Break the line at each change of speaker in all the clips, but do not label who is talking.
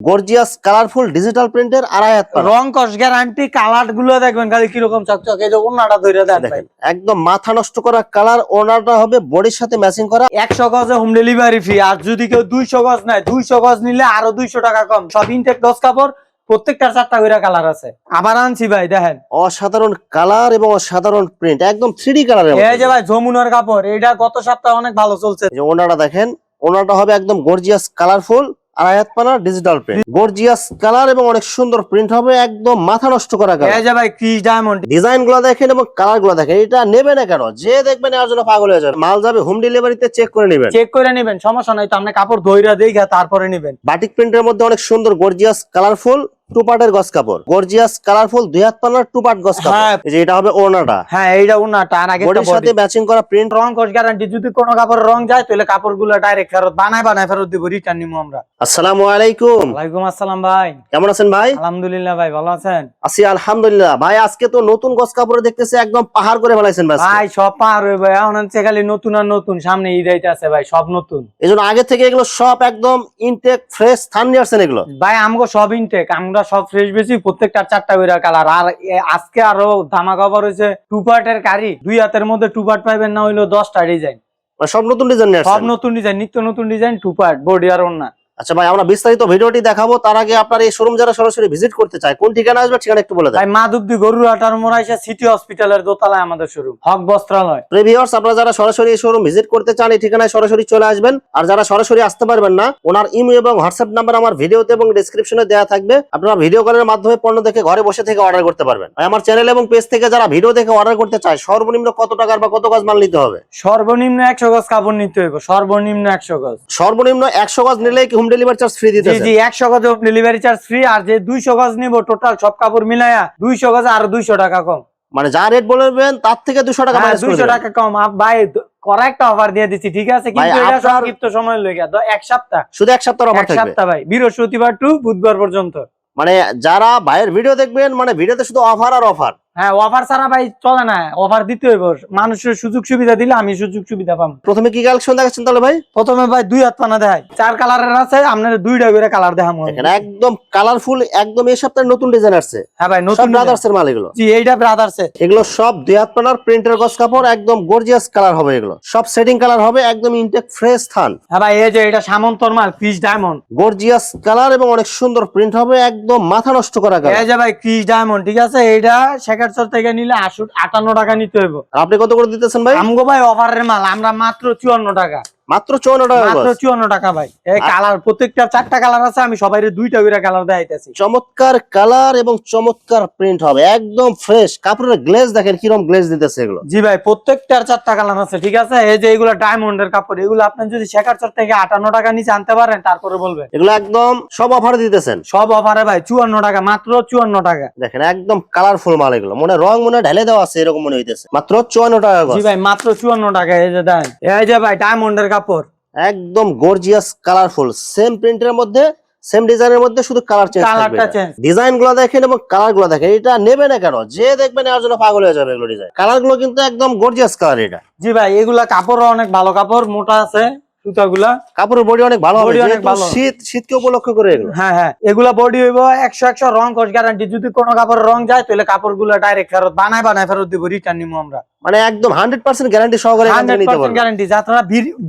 Gorgeous colourful digital প্রিন্টের আড়াই হাত।
রং কস গ্যারান্টি কালারগুলো দেখবেন খালি কীরকম চকচকে যে অন্যটা ধরে
দেখেন একদম মাথা নষ্ট করা কালার ওনারটা হবে বডির সাথে ম্যাচিং করা।
একশো গজে হোম ডেলিভারি ফ্রি আর যদি কেউ দুইশো গজ নেয় দুইশো গজ নিলে আরও দুইশো টাকা কম। সব ইনটেক দশ কাপড় প্রত্যেকটার চারটা করে কালার আছে। আবার আনছি ভাই দেখেন।
অসাধারণ কালার এবং অসাধারণ প্রিন্ট একদম থ্রি কালারের
এই যে ভাই যমুনার কাপড় এটা গত সপ্তাহে অনেক ভালো চলছে।
যে ওনাটা দেখেন ওনাটা হবে একদম গর্জিয়াস কালারফুল আড়াই পানা ডিজিটাল প্রিন্ট গর্জিয়াস কালার এবং অনেক সুন্দর প্রিন্ট হবে একদম মাথা নষ্ট করা কালার
ভাই ক্রিস ডায়মন্ড
ডিজাইনগুলো দেখেন এবং কালারগুলো দেখেন এটা নেবে না কেন? যে দেখবেন এর জন্য পাগল হয়ে যাবে। মাল যাবে হোম ডেলিভারিতে চেক করে নেবেন।
চেক করে নেবেন সমস্যা নাই তো আপনি কাপড় ধইরা দিয়ে তারপরে নেবেন।
বাটিক প্রিন্টের মধ্যে অনেক সুন্দর গর্জিয়াস কালারফুল টু পার্টের গস কাপড়। গর্জিয়াস কালারফুল দুই হাত পানার টু পার্ট গস কাপড়।
হ্যাঁ।
এই যে এটা হবে
হ্যাঁ এইটা আর আগে
বডির সাথে ম্যাচিং করা প্রিন্ট
রং কস গ্যারান্টি যদি কোনো কাপড় রং যায় তাহলে কাপড়গুলো ডাইরেক্ট ফেরত বানায় বানায় ফেরত দিব রিটার্ন নিবো আমরা।
আসসালামু আলাইকুম।
ওয়ালাইকুম আসসালাম ভাই।
কেমন আছেন ভাই?
আলহামদুলিল্লাহ ভাই ভালো আছেন?
আছি আলহামদুলিল্লাহ। ভাই আজকে তো নতুন গস কাপড়ে দেখতেছি একদম পাহাড় করে ফেলাইছেন ভাই
ভাই সব পার হয়ে ভাই এখন হচ্ছে খালি নতুন আর নতুন। সামনে ঈদ আইতে আছে ভাই সব নতুন।
এই জন্য আগে থেকে এগুলো সব একদম ইনটেক ফ্রেশ থান নিয়ে আসছেন এগুলো।
ভাই আমগো সব ইনটেক আমরা সব ফ্রেশ বেশি প্রত্যেকটা চারটা করে কালার আর আজকে আরও ধামা কভার হয়েছে টু পার্টের কারি দুই হাতের মধ্যে টু পার্ট পাইবেন না হইল দশটা ডিজাইন
মানে সব নতুন ডিজাইন
সব নতুন ডিজাইন নিত্য নতুন ডিজাইন টু পার্ট বডি আর ওন্না
আচ্ছা ভাই আমরা বিস্তারিত ভিডিওটি দেখাবো। তার আগে আপনার এই শোরুম যারা সরাসরি ভিজিট করতে চায় কোন ঠিকানা আসবে ঠিকানা একটু বলে দেন।
ভাই মাধবদি গরুরাটার মোড়াইশা সিটি হসপিটালের দোতলায় আমাদের শোরুম হক বস্ত্রালয়।
প্রিভিয়ার্স আপনারা যারা সরাসরি এই শোরুম ভিজিট করতে চান এই ঠিকানায় সরাসরি চলে আসবেন। আর যারা সরাসরি আসতে পারবেন না ওনার ইমেল এবং হোয়াটসঅ্যাপ নাম্বার আমার ভিডিওতে এবং ডিসক্রিপশনে দেওয়া থাকবে। আপনারা ভিডিও কলের মাধ্যমে পণ্য দেখে ঘরে বসে থেকে অর্ডার করতে পারবেন। আর আমার চ্যানেল এবং পেজ থেকে যারা ভিডিও দেখে অর্ডার করতে চায় সর্বনিম্ন কত টাকার বা কত গজ মাল নিতে হবে?
সর্বনিম্ন একশো গজ কাপড় নিতে হবে সর্বনিম্ন একশো গজ।
সর্বনিম্ন একশো গজ নিলে কি ডেলিভারি চার্জ ফ্রি দিতে
জি জি একশো গজ ডেলিভারি চার্জ ফ্রি আর যে দুইশো গজ নিব টোটাল সব কাপড় মিলাইয়া দুইশো গজ আর দুইশো টাকা কম।
মানে যা রেট বলবেন তার থেকে টাকা মাইনাস দেবেন।
টাকা কম। আপ- ভাই করা একটা অফার দিয়ে দিচ্ছি ঠিক আছে? কিন্তু
ভাই,
এটা
আপনার-
সংক্ষিপ্ত সময় লেগে এক সপ্তাহ।
শুধু এক সপ্তাহ অফার
এক সপ্তাহ ভাই। বৃহস্পতিবার টু বুধবার পর্যন্ত।
মানে যারা ভাইয়ের ভিডিও দেখবেন মানে ভিডিওতে শুধু অফার আর অফার
হ্যাঁ অফার ছাড়া ভাই চলে না। অফার দিতে হইব। মানুষের সুযোগ সুবিধা দিলে আমি সুযোগ সুবিধা পাবো
প্রথমে কি কালেকশন দেখাচ্ছেন তাহলে ভাই?
প্রথমে ভাই দুই হাত পানা দেখাই। চার কালারের আছে আপনার দুইটা করে কালার দেখাবো
একদম কালারফুল একদম এই সপ্তাহে নতুন ডিজাইন আসছে।
হ্যাঁ ভাই নতুন
ব্রাদার্স এর মাল এগুলো।
জি এইটা ব্রাদার্সে
এগুলো সব দুই হাত পানার প্রিন্টের গস কাপড় একদম গর্জিয়াস কালার হবে এগুলো। সব সেটিং কালার হবে একদম ইনটেক ফ্রেশ থান
হ্যাঁ ভাই এই যে এটা সামন্তর মাল ক্রিস ডায়মন্ড
গর্জিয়াস কালার এবং অনেক সুন্দর প্রিন্ট হবে একদম মাথা নষ্ট করা
এই যে ভাই ক্রিস ডায়মন্ড ঠিক আছে? এইটা শেখারচর থেকে নিলে আটান্ন টাকা নিতে হইব।
আপনি কত করে দিতেছেন ভাই?
আমগো ভাই অফারের মাল আমরা মাত্র চুয়ান্ন টাকা।
মাত্র চৌন্ন টাকা
মাত্র চুয়ান্ন টাকা ভাই। এই কালার প্রত্যেকটা চারটা কালার আছে আমি সবাই দুইটা করে কালার দেখাইতেছি
চমৎকার কালার এবং চমৎকার প্রিন্ট হবে একদম ফ্রেশ কাপড়ের গ্লেজ দেখেন কীরকম গ্লেজ দিতেছে এগুলো।
জি ভাই প্রত্যেকটার চারটা কালার আছে ঠিক আছে? এই যে এগুলো ডায়মন্ডের কাপড় এগুলো আপনি যদি শেখারচর থেকে আটান্ন টাকা নিচে আনতে পারেন তারপরে বলবেন।
এগুলো একদম সব অফার দিতেছেন।
সব অফারে ভাই চুয়ান্ন টাকা মাত্র চুয়ান্ন টাকা।
দেখেন একদম কালারফুল মাল এগুলো। মনে রং মনে ঢেলে দেওয়া আছে এরকম মনে হইতেছে। মাত্র চুয়ান্ন টাকা
জি ভাই মাত্র চুয়ান্ন টাকা এই যে দেন। এই যে ভাই ডায়মন্ডের কাপড়?
একদম গর্জিয়াস কালারফুল সেম প্রিন্টের মধ্যে সেম ডিজাইনের মধ্যে শুধু কালার চেঞ্জ
কালারটা চেঞ্জ
ডিজাইনগুলো দেখেন এবং কালারগুলো দেখেন এটা নেবে না কেন? যে দেখবেন এর জন্য পাগল হয়ে যাবে এগুলো ডিজাইন কালারগুলো কিন্তু একদম গর্জিয়াস কালার এটা।
জি ভাই এগুলা কাপড় অনেক ভালো কাপড় মোটা আছে। সুতাগুলা
কাপড়ের বডি অনেক ভালো হবে
অনেক ভালো।
শীত শীতকে উপলক্ষ করে এগুলো।
হ্যাঁ হ্যাঁ এগুলা বডি হইব একশো একশো রং কস গ্যারান্টি যদি কোনো কাপড়ের রং যায় তাহলে কাপড়গুলো ডাইরেক্ট ফেরত বানায় বানায় ফেরত দিব রিটার্ন নিবো আমরা।
মানে একদম হান্ড্রেড পার্সেন্ট গ্যারান্টি সহকারে
গ্যারান্টি যাত্রা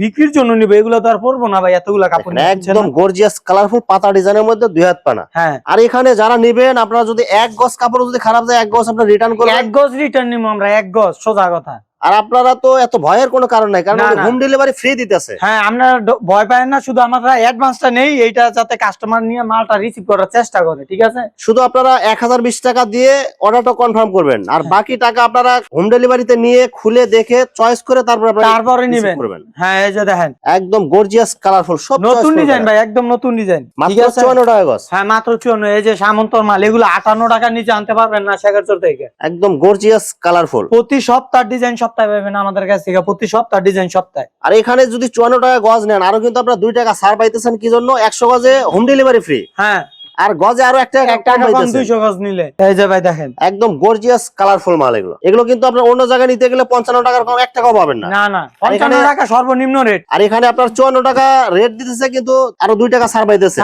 বিক্রির জন্য নিবো এগুলো তো আর পরবো না ভাই এতগুলা কাপড়
একদম গর্জিয়াস কালারফুল পাতা ডিজাইনের মধ্যে দুই হাত পানা।
হ্যাঁ।
আর এখানে যারা নেবেন আপনারা যদি এক গজ কাপড় যদি খারাপ যায় এক গজ আপনারা রিটার্ন করবেন।
এক গজ রিটার্ন নিবো আমরা এক গজ সোজা কথা।
আর আপনারা তো এত ভয়ের কোনো কারণ নাই কারণ। হোম ডেলিভারি ফ্রি দিতেছে।
হ্যাঁ আপনারা ভয় পায় না শুধু আমরা অ্যাডভান্সটা নেই এইটা যাতে কাস্টমার নিয়ে মালটা রিসিভ করার চেষ্টা করে ঠিক আছে?
শুধু আপনারা এক হাজার বিশ টাকা দিয়ে অর্ডারটা কনফার্ম করবেন আর
হ্যাঁ।
বাকি টাকা আপনারা হোম ডেলিভারিতে নিয়ে খুলে দেখে চয়েস করে তারপর আপনারা
তারপরে নিবেন। হ্যাঁ এই যে দেখেন।
একদম গর্জিয়াস কালারফুল সব
নতুন ডিজাইন ভাই একদম নতুন ডিজাইন ঠিক
মাত্র
আছে?
চুয়ান্ন টাকা গজ।
হ্যাঁ মাত্র চুয়ান্ন এই যে সামন্তর মাল এগুলো আটান্ন টাকার নিচে আনতে পারবেন না শেখারচর থেকে।
একদম গর্জিয়াস কালারফুল
প্রতি সপ্তাহ ডিজাইন সপ্তাহে পাবেন আমাদের কাছ থেকে প্রতি সপ্তাহ ডিজাইন সপ্তাহে।
আর এখানে যদি চুয়ান্ন টাকা গজ নেন আরও কিন্তু আপনারা দুই টাকা ছাড় পাইতেছেন কি জন্য? একশো গজে হোম ডেলিভারি ফ্রি
হ্যাঁ।
আর গজে আরও একটা
এক টাকা কম দুইশো গজ নিলে। এই যে ভাই দেখেন।
একদম গর্জিয়াস কালারফুল মাল এগুলো। এগুলো কিন্তু আপনার অন্য জায়গায় নিতে গেলে পঞ্চান্ন টাকার কম এক টাকাও পাবেন না।
না না পঞ্চান্ন
এখানে-
টাকা সর্বনিম্ন রেট
আর এখানে আপনার চুয়ান্ন টাকা রেট দিতেছে কিন্তু আরও দুই টাকা ছাড় পাইতেছে।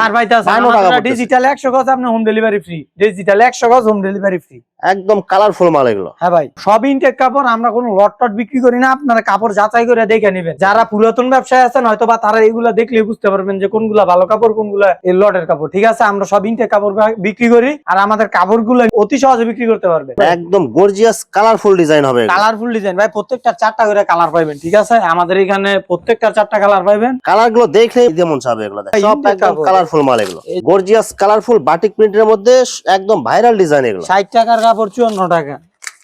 ডিজিটাল একশো গজ আপনি হোম ডেলিভারি ফ্রি ডিজিটাল একশো গজ হোম ডেলিভারি ফ্রি
একদম কালারফুল মাল এগুলো।
হ্যাঁ ভাই সব ইনটেক কাপড় আমরা কোনো লট টট বিক্রি করি না আপনারা কাপড় যাচাই করে দেখে নেবেন। যারা পুরাতন ব্যবসায় আছেন হয়তো বা তারা এগুলা দেখলে বুঝতে পারবেন যে কোনগুলা ভালো কাপড় কোনগুলা এই লটের কাপড়। ঠিক আছে আমরা সব ইনটেক কাপড় বিক্রি করি আর আমাদের কাপড়গুলো অতি সহজে বিক্রি করতে পারবে।
একদম গর্জিয়াস কালারফুল ডিজাইন হবে
কালারফুল ডিজাইন ভাই প্রত্যেকটা চারটা করে কালার পাইবেন ঠিক আছে? আমাদের এখানে প্রত্যেকটা চারটা কালার পাইবেন।
কালারগুলো দেখলে যেমন চাবে এগুলো। সব একদম কালারফুল মাল এগুলো। গর্জিয়াস কালারফুল বাটিক প্রিন্টের মধ্যে একদম ভাইরাল ডিজাইন এগুলো।
ষাট টাকার কাপড় চুয়ান্ন টাকা।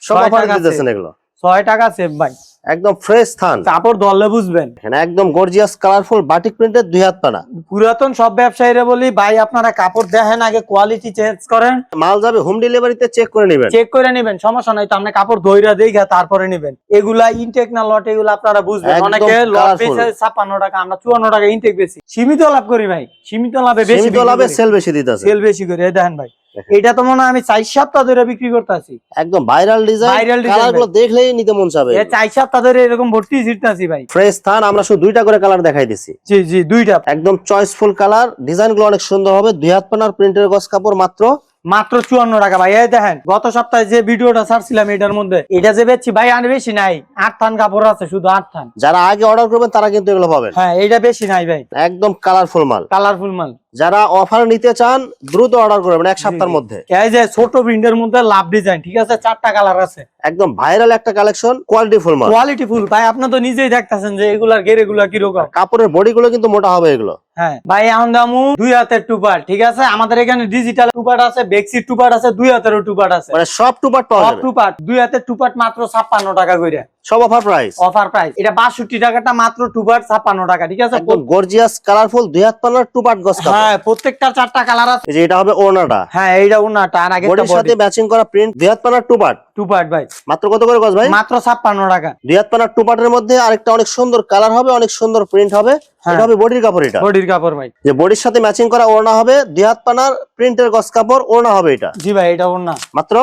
সব অফারে দিতেছেন এগুলো?
ছয় টাকা সেভ ভাই।
একদম ফ্রেশ থান
কাপড় ধরলে বুঝবেন।
এখানে একদম গর্জিয়াস কালারফুল বাটিক প্রিন্টের দুই হাত পানা
পুরাতন সব ব্যবসায়ীরা বলি ভাই আপনারা কাপড় দেখেন আগে কোয়ালিটি চেঞ্জ করেন।
মাল যাবে হোম ডেলিভারিতে চেক করে নেবেন।
চেক করে নেবেন সমস্যা নাই তো আপনি কাপড় ধইরা তারপরে নেবেন। এগুলা ইনটেক না লট এগুলা আপনারা বুঝবেন। অনেকে লট ছাপ্পান্ন টাকা আমরা চুয়ান্ন টাকা ইনটেক বেশি সীমিত লাভ করি ভাই সীমিত লাভে বেশি
সীমিত লাভে সেল বেশি দিতেছে।
সেল বেশি করি দেখেন ভাই। এটা তো মনে আমি চার সপ্তাহ ধরে বিক্রি করতেছি।
একদম ভাইরাল ডিজাইন
Viral design
কালারগুলো দেখলেই নিতে মন চাবে।
এ চার সপ্তাহ ধরে এরকম ভর্তি জিরতাছি ভাই।
ফ্রেশ থান আমরা শুধু দুইটা করে কালার দেখাই দিছি।
জি জি দুইটা।
একদম চয়েসফুল কালার ডিজাইনগুলো অনেক সুন্দর হবে। দুই হাত পানার প্রিন্টের গস কাপড় মাত্র।
মাত্র চুয়ান্ন টাকা ভাই। এই দেখেন গত সপ্তাহে যে ভিডিওটা ছাড়ছিলাম এটার মধ্যে এটা যে বেচছি ভাই আর বেশি নাই। আট থান কাপড় আছে শুধু আট থান।
যারা আগে অর্ডার করবেন তারা কিন্তু এগুলো পাবেন।
হ্যাঁ এটা বেশি নাই ভাই।
একদম কালারফুল মাল।
কালারফুল মাল।
যারা অফার নিতে চান দ্রুত অর্ডার করবেন এক সপ্তাহের মধ্যে।
এই যে ছোট প্রিন্টের মধ্যে লাভ ডিজাইন ঠিক আছে? চারটা কালার আছে।
একদম ভাইরাল একটা কালেকশন কোয়ালিটি ফুল মাল
কোয়ালিটি ফুল ভাই আপনি তো নিজেই দেখতেছেন যে এগুলার গেরে গুলা কীরকম।
কাপড়ের বডি গুলো কিন্তু মোটা হবে এগুলো।
হ্যাঁ ভাই এখন দামু দুই হাতের টুপার ঠিক আছে? আমাদের এখানে ডিজিটাল টুপার আছে বেক্সি টুপার আছে দুই হাতেরও টুপার আছে।
মানে সব টুপার পাওয়া যাবে।
টুপার দুই হাতের টুপার মাত্র ছাপ্পান্ন টাকা করে।
সব অফার প্রাইস
অফার প্রাইস এটা বাষট্টি টাকাটা মাত্র টুপার ছাপ্পান্ন টাকা ঠিক আছে?
একদম গর্জিয়াস কালারফুল দুই হাত পানার টুপার গস কাপড়।
হ্যাঁ প্রত্যেকটা চারটা কালার আছে।
এই যে এটা হবে ওড়নাটা।
হ্যাঁ এইটা ওনাটা আর আগে
বডির সাথে ম্যাচিং করা প্রিন্ট দেহাত পানা পানার টুপার
টু পার্ট ভাই।
মাত্র কত করে গজ ভাই?
মাত্র ছাপ্পান্ন টাকা।
দুই হাত পানার টুপারের মধ্যে আরেকটা অনেক সুন্দর কালার হবে অনেক সুন্দর প্রিন্ট হবে।
হ্যাঁ।
এটা হবে বডির কাপড় এটা।
বডির কাপড় ভাই।
যে বডির সাথে ম্যাচিং করা ওড়না হবে দুই হাত পানার প্রিন্টের গস কাপড় ওড়না হবে এটা।
জি ভাই এটা ওনা
মাত্র?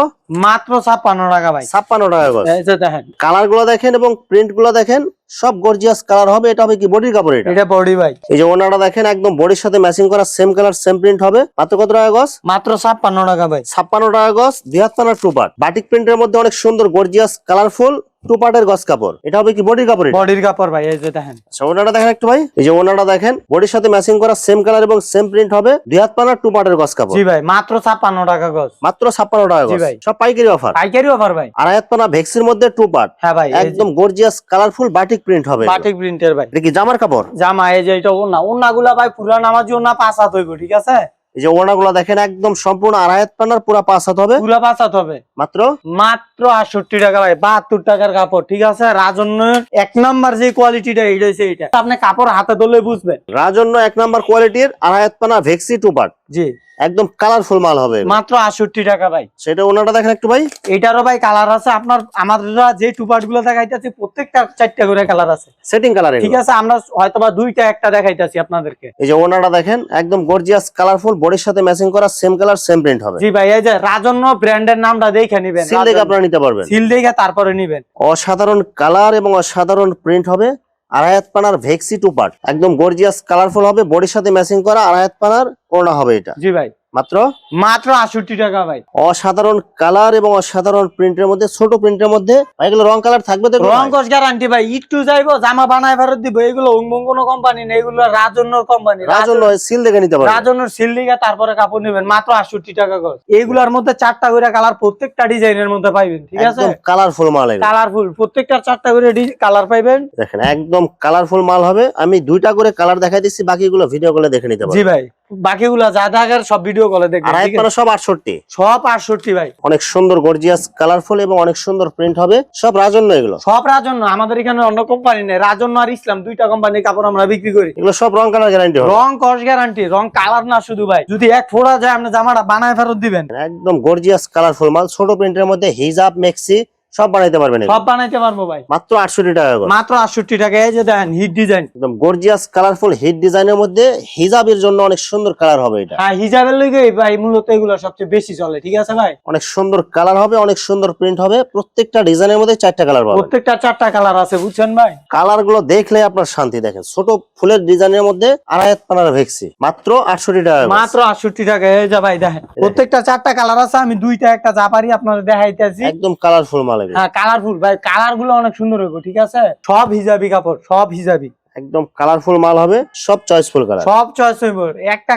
মাত্র ছাপ্পান্ন টাকা ভাই।
ছাপ্পান্ন টাকা গজ।
এই যে দেখেন।
কালারগুলো দেখেন এবং প্রিন্টগুলো দেখেন সব গর্জিয়াস কালার হবে এটা হবে কি বডির কাপড় এটা?
এটা বডি ভাই।
এই যে ওনাটা দেখেন একদম বডির সাথে ম্যাচিং করা সেম কালার সেম প্রিন্ট হবে। মাত্র কত টাকা গজ?
মাত্র ছাপ্পান্ন টাকা ভাই।
ছাপ্পান্ন টাকা গজ দুই হাত পানার টু পার্ট বাটিক প্রিন্টের মধ্যে অনেক সুন্দর গর্জিয়াস কালারফুল টু পার্টের গজ কাপড়। এটা হবে কি বডির কাপড়
বডির কাপড় ভাই এই যে দেখেন।
আচ্ছা ওনাটা দেখেন একটু ভাই। এই যে ওনাটা দেখেন বডির সাথে ম্যাচিং করা সেম কালার এবং সেম প্রিন্ট হবে। দুই হাত পানার টু পার্টের গজ কাপড়।
জি ভাই মাত্র ছাপ্পান্ন টাকা গজ
মাত্র ছাপ্পান্ন টাকা
জি
গজ
ভাই।
সব পাইকারি অফার
পাইকারি অফার ভাই।
আড়াই হাত পানা ভেক্সির মধ্যে টু পার্ট
হ্যাঁ ভাই
একদম গর্জিয়াস কালারফুল বাটিক প্রিন্ট হবে।
বাটিক প্রিন্টের ভাই।
এটা কি জামার কাপড়?
জামা এই যে এটা ওনা ওনা গুলা ভাই পুরান আমার জন্য পাঁচ হাত হইব ঠিক আছে?
এই যে ওনাগুলো দেখেন একদম সম্পূর্ণ আড়াই হাত পানার পুরা পাঁচ হাত হবে।
পুরো পাঁচ হাত হবে।
মাত্র?
মাত্র আটষট্টি টাকা ভাই বাহাত্তর টাকার কাপড় ঠিক আছে? রাজন্য এক নাম্বার যে কোয়ালিটিটা এটা এটা আপনি কাপড় হাতে ধরলে বুঝবেন।
রাজন্য এক নাম্বার কোয়ালিটির আড়াই হাত পানা ভেক্সি টুপার পার্ট
জি।
একদম কালারফুল মাল হবে।
মাত্র আটষট্টি টাকা ভাই।
সেটা ওনাটা দেখেন একটু ভাই।
এটারও ভাই কালার আছে। আপনার আমাদের যে টুপার্টগুলো দেখাইতেছি প্রত্যেকটা চারটা করে কালার আছে।
সেটিং কালার
ঠিক আছে আমরা হয়তো বা দুইটা একটা দেখাইতেছি আপনাদেরকে।
এই যে ওনাটা দেখেন একদম গর্জিয়াস কালারফুল বডির সাথে ম্যাচিং করা সেম কালার সেম প্রিন্ট হবে।
জি ভাই এই যে রাজন্য ব্র্যান্ডের নামটা দেখে নিবেন।
সিল দেখে আপনারা নিতে পারবেন।
সিল দেখে তারপরে নিবেন।
অসাধারণ কালার এবং অসাধারণ প্রিন্ট হবে। আড়াই হাত পানার ভেক্সি টু পার্ট একদম গর্জিয়াস কালারফুল হবে বডির সাথে ম্যাচিং করা আড়ায়াত পানার করোনা হবে এটা।
জি ভাই।
মাত্র?
মাত্র আটষট্টি টাকা ভাই।
অসাধারণ কালার এবং অসাধারণ প্রিন্টের মধ্যে ছোট প্রিন্টের মধ্যে। এগুলো রং কালার থাকবে তো
রং কস গ্যারান্টি ভাই একটু যাইবো জামা বানায় ফেরত দিব। এগুলো উংবং কোনো কোম্পানি না এগুলো রাজন্যর কোম্পানি
রাজন্য সিল দেখে নিতে পারবেন
রাজন্যর সিল দিকে তারপরে কাপড় নেবেন মাত্র আটষট্টি টাকা গজ এইগুলোর মধ্যে চারটা করে কালার প্রত্যেকটা ডিজাইনের মধ্যে পাইবেন ঠিক আছে?
একদম কালারফুল মাল
কালারফুল প্রত্যেকটা চারটা করে কালার পাইবেন।
দেখেন একদম কালারফুল মাল হবে। আমি দুইটা করে কালার দেখাই দিচ্ছি বাকিগুলো ভিডিও করে দেখে নিতে
জি
পারবেন।
ভাই। বাকিগুলা যা দেখার সব ভিডিও কলে দেখবেন
সব আটষট্টি।
সব আটষট্টি ভাই।
অনেক সুন্দর গর্জিয়াস কালারফুল এবং অনেক সুন্দর প্রিন্ট হবে। সব রাজন্য এগুলো।
সব রাজন্য আমাদের এখানে অন্য কোম্পানি নেই। রাজন্য আর ইসলাম দুইটা কোম্পানির কাপড় আমরা বিক্রি করি।
এগুলো সব রং কালার গ্যারান্টি
রং কস গ্যারান্টি রং কালার না শুধু ভাই। যদি এক ফোড়া যায় আপনি জামাটা বানায় ফেরত দিবেন।
একদম গর্জিয়াস কালারফুল মাল। ছোট প্রিন্টের মধ্যে হিজাব মেক্সি সব বানাইতে পারবেন।
সব বানাইতে পারব ভাই।
মাত্র আটষট্টি টাকা
মাত্র আটষট্টি টাকা এই যে দেন হিট ডিজাইন
একদম গর্জিয়াস কালারফুল হিট ডিজাইনের মধ্যে হিজাবের জন্য অনেক সুন্দর কালার হবে এটা।
হ্যাঁ হিজাবের লইগে ভাই মূলত এগুলো সবচেয়ে বেশি চলে ঠিক আছে ভাই?
অনেক সুন্দর কালার হবে অনেক সুন্দর প্রিন্ট হবে প্রত্যেকটা ডিজাইনের মধ্যে চারটা কালার পাবেন।
প্রত্যেকটা চারটা কালার আছে বুঝছেন ভাই?
কালারগুলো দেখলে আপনার শান্তি দেখেন। ছোট ফুলের ডিজাইনের মধ্যে আড়াই হাত পানার ভেক্সি। মাত্র আটষট্টি টাকা করে।
মাত্র আটষট্টি টাকা এই যে ভাই দেখেন প্রত্যেকটা চারটা কালার আছে আমি দুইটা একটা যা পারি আপনাদের দেখাইতেছি।
একদম কালারফুল মাল।
হ্যাঁ কালারফুল ভাই কালারগুলো অনেক সুন্দর হইব ঠিক আছে? সব হিজাবি কাপড় সব হিজাবি।
একদম কালারফুল মাল হবে সব চয়েসফুল কালার
সব চয়েস হইব একটা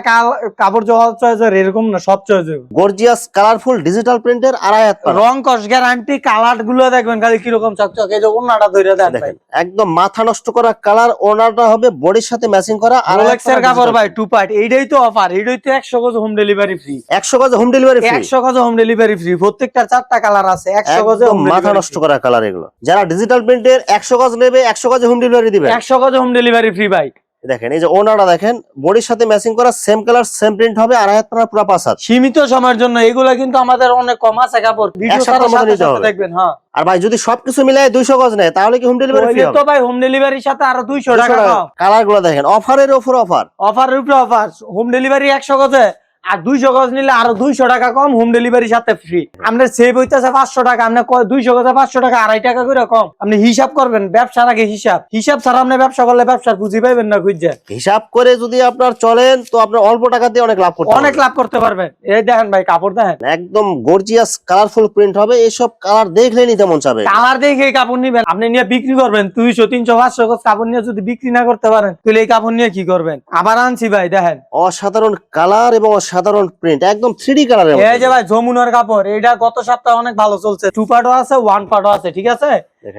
কাপড় জল চয়েস এরকম না সব চয়েস
গর্জিয়াস কালারফুল ডিজিটাল প্রিন্টের আড়াই হাত
রং কস গ্যারান্টি কালারগুলো দেখবেন খালি কীরকম চকচকে যে অন্যটা ধরে
দেখেন একদম মাথা নষ্ট করা কালার ওনারটা হবে বডির সাথে ম্যাচিং করা আড়াই হাত
রোলেক্সের কাপড় ভাই টু পার্ট এইটাই তো অফার এইটাই তো একশো গজ হোম ডেলিভারি ফ্রি
print। একশো গজ হোম ডেলিভারি ফ্রি
একশো গজ হোম ডেলিভারি ফ্রি প্রত্যেকটা চারটা কালার আছে একশো গজ হোম
মাথা নষ্ট করা কালার এগুলো। যারা ডিজিটাল প্রিন্টের একশো গজ নেবে একশো গজে হোম ডেলিভারি দিবে।
একশো গজ হোম ডেলিভারি ফ্রি ভাই
দেখেন এই যে ওনারা দেখেন বডির সাথে ম্যাচিং করা সেম কালার সেম প্রিন্ট হবে আড়াই হাত পুরো
সীমিত সময়ের জন্য এগুলা কিন্তু আমাদের অনেক কম আছে কাপড়। ভিডিও। দেখবেন হ্যাঁ।
আর ভাই যদি সবকিছু মিলাই দুইশো গজ নেয় তাহলে কি হোম ডেলিভারি ফ্রি
তো ভাই হোম ডেলিভারির সাথে আরও দুইশো টাকা
কালারগুলো দেখেন অফারের উপর অফার
অফারের উপরে অফার হোম ডেলিভারি একশো গজে। আর দুইশো গজ নিলে আরও দুইশো টাকা কম হোম ডেলিভারির সাথে ফ্রি আপনার সেভ হইতেছে পাঁচশো টাকা আপনি কয়- দুইশো গজে পাঁচশো টাকা আড়াই টাকা করে কম। আপনি হিসাব করবেন ব্যবসার আগে হিসাব। হিসাব ছাড়া আপনি ব্যবসা করলে ব্যবসার পুঁজি পাইবেন না খুঁজছে
হিসাব করে যদি আপনার চলেন তো আপনার অল্প টাকা দিয়ে অনেক লাভ করতে
অনেক লাভ করতে পারবেন। এই দেখেন ভাই কাপড় দেখেন।
একদম গর্জিয়াস কালারফুল প্রিন্ট হবে। এইসব কালার দেখলে নিতে মন চাবে।
কালার দেখে এই কাপড় নিবেন। আপনি নিয়ে বিক্রি করবেন দুইশো তিনশো পাঁচশো গজ কাপড় নিয়ে যদি বিক্রি না করতে পারেন তাহলে এই কাপড় নিয়ে কি করবেন? আবার আনছি ভাই দেখেন।
অসাধারণ কালার এবং অসাধারণ প্রিন্ট একদম থ্রি কালারের
এই যে ভাই যমুনার কাপড় এটা গত সপ্তাহে অনেক ভালো চলছে। টু পার্টও আছে ওয়ান পার্টও আছে ঠিক আছে?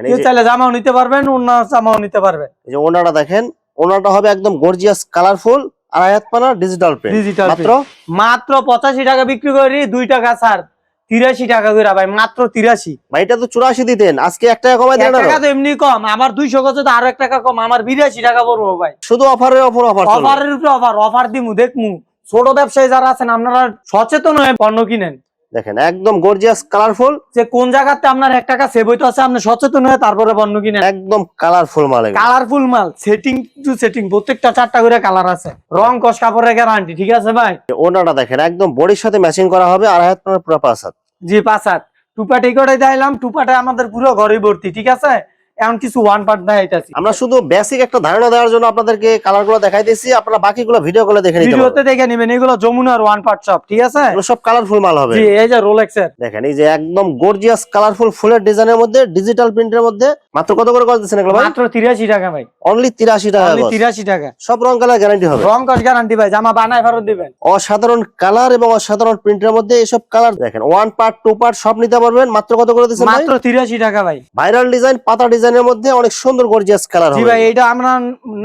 কেউ চাইলে জামাও নিতে পারবেন অন্য জামাও নিতে পারবেন।
এই যে ওনাটা দেখেন ওনাটা হবে একদম গর্জিয়াস কালারফুল আড়াই হাত পানা ডিজিটাল প্রিন্ট
Digital
মাত্র?
মাত্র পঁচাশি টাকা বিক্রি করি দুই টাকা ছাড়। তিরাশি টাকা করে ভাই মাত্র তিরাশি।
ভাই এটা তো চুরাশি দিতেন আজকে এক টাকা কমাই দেন
টাকা তো এমনি কম আমার দুইশো গজে তো আরও এক টাকা কম আমার বিরাশি টাকা পড়ব ভাই।
শুধু অফারের অফার অফার
অফারের উপরে অফার অফার দিমু দেখমু। ছোট ব্যবসায়ী যারা আছেন আপনারা সচেতন হয়ে পণ্য কিনেন।
দেখেন একদম গর্জিয়াস কালারফুল
যে কোন জায়গাতে আপনার এক টাকা সেভ হইতে আছে আপনি সচেতন হয়ে তারপরে পণ্য কিনেন।
একদম কালারফুল মাল
কালারফুল মাল সেটিং টু সেটিং প্রত্যেকটা চারটা করে কালার আছে। রং কস কাপড়ের গ্যারান্টি ঠিক আছে ভাই?
ওনাটা দেখেন একদম বডির সাথে ম্যাচিং করা হবে আর হাত পুরো পাঁচ হাত।
জি পাঁচ হাত। টুপাটি করে দিলাম টুপাটা আমাদের পুরো ঘরে ভর্তি ঠিক আছে? এমন কিছু ওয়ান পার্ট দেখাইতেছি
আমরা শুধু বেসিক একটা ধারণা দেওয়ার জন্য আপনাদেরকে কালারগুলো দেখাইতেছি আপনারা বাকিগুলো ভিডিও গুলো দেখে নিতে
ভিডিওতে দেখে নেবেন এগুলো যমুনার ওয়ান পার্ট সব ঠিক আছে?
এগুলো সব কালারফুল মাল হবে।
জি এই যে রোলেক্স এর
দেখেন এই যে একদম গর্জিয়াস কালারফুল ফুলের ডিজাইনের মধ্যে ডিজিটাল প্রিন্টের মধ্যে মাত্র কত করে গজ দিচ্ছেন এগুলো ভাই?
মাত্র তিরাশি টাকা ভাই।
অনলি তিরাশি টাকা
Only
গজ।
তিরাশি টাকা।
সব রং কালার গ্যারান্টি হবে।
রং কস গ্যারান্টি ভাই জামা বানায় ফেরত দিবেন।
অসাধারণ কালার এবং অসাধারণ প্রিন্টের মধ্যে এসব কালার দেখেন ওয়ান পার্ট টু পার্ট সব নিতে পারবেন। মাত্র কত করে দিচ্ছেন ভাই?
মাত্র তিরাশি টাকা ভাই।
ভাইরাল ডিজাইন পাতা ডিজাইনের মধ্যে অনেক সুন্দর গর্জিয়াস কালার
জি
হবে।
ভাই এইটা আমরা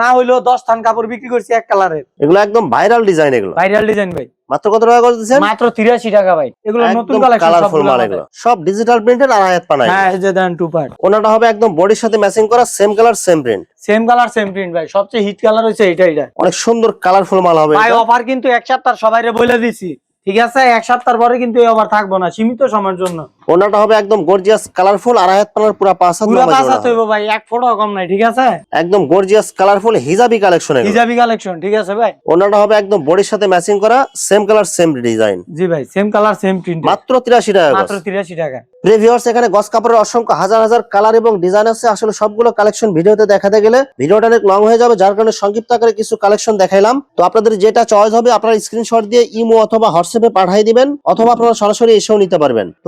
না হইলেও দশ থান কাপড় বিক্রি করছি এক কালারের
এগুলো একদম ভাইরাল ডিজাইন এগুলো।
ভাইরাল ডিজাইন ভাই।
মাত্র কত টাকা গজ দিচ্ছেন?
মাত্র তিরাশি টাকা ভাই। এগুলো নতুন কালেকশন
কালারফুল মাল এগুলো। সব ডিজিটাল প্রিন্টের আর হাত পানায়
হ্যাঁ এই যে দেন টু পার্ট
ওনাটা হবে একদম বডির সাথে ম্যাচিং করা same colour same print
same colour same print ভাই। সবচেয়ে হিট কালার হচ্ছে এটা এটা
অনেক সুন্দর কালারফুল মাল হবে
ভাই অফার কিন্তু এক সপ্তাহ সবাইরে বলে দিছি। ঠিক আছে? এক সপ্তাহ পরে কিন্তু এই অফার থাকব না সীমিত সময়ের জন্য।
ওনাটা হবে একদম গর্জিয়াস কালারফুল আর হাত পানার পুরো পাঁচ হাত
পুরো পাঁচ হাত। হইবো ভাই এক ফোটো কম নাই ঠিক আছে?
একদম গর্জিয়াস কালারফুল হিজাবি কালেকশন
হিজাবি কালেকশন ঠিক আছে ভাই?
ওনাটা হবে একদম বডির সাথে ম্যাচিং করা সেম কালার সেম ডিজাইন
জি ভাই সেম কালার সেম প্রিন্ট
মাত্র তিরাশি টাকা
মাত্র তিরাশি টাকা।
প্রিভিউয়ার্স এখানে গস কাপড়ের অসংখ্য হাজার হাজার কালার এবং ডিজাইন আছে। আসলে সবগুলো কালেকশন ভিডিওতে দেখাতে গেলে ভিডিওটা অনেক লং হয়ে যাবে যার কারণে সংক্ষিপ্ত আকারে কিছু কালেকশন দেখাইলাম। তো আপনাদের যেটা চয়েস হবে আপনারা স্ক্রিনশট দিয়ে ইমো অথবা হোয়াটসঅ্যাপে পাঠিয়ে দিবেন অথবা আপনারা সরাসরি এসেও নিতে পারবেন। তো